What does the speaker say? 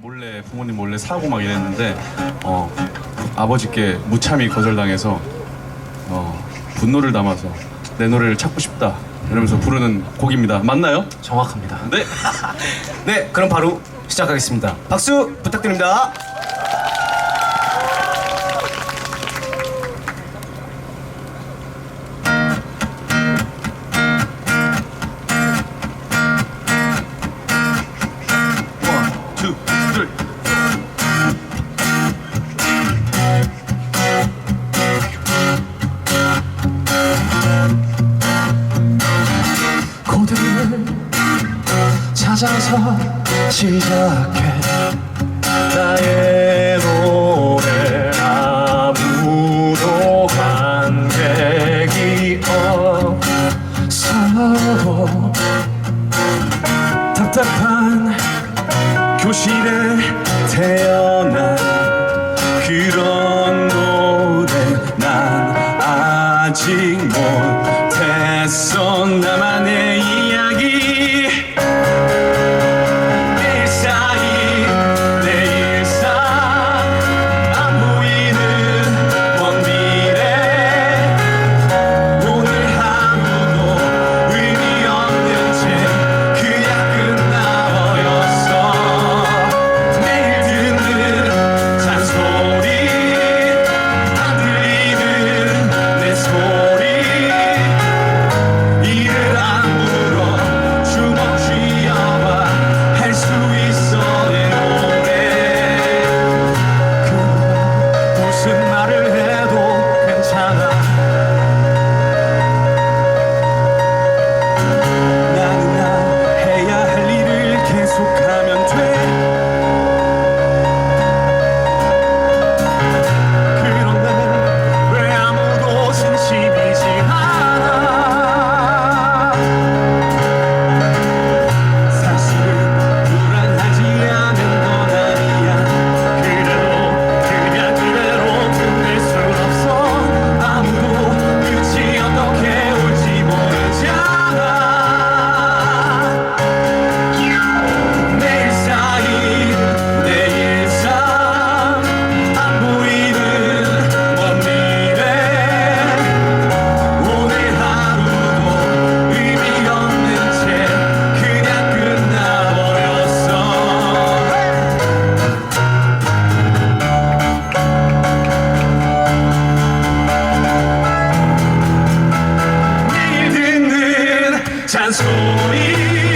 몰래 부모님 몰래 사고 막 이랬는데 어, 아버지께 무참히 거절당해서 어, 분노를 담아서 내 노래를 찾고 싶다 이러면서 부르는 곡입니다. 맞나요? 정확합니다. 네. 네, 그럼 바로 시작하겠습니다. 박수 부탁드립니다. 앉아서 시작해 나의 노래. 아무도 관객이 없어도 답답한 교실에 태어난 그런 노래. 난 아직 못 찬소리.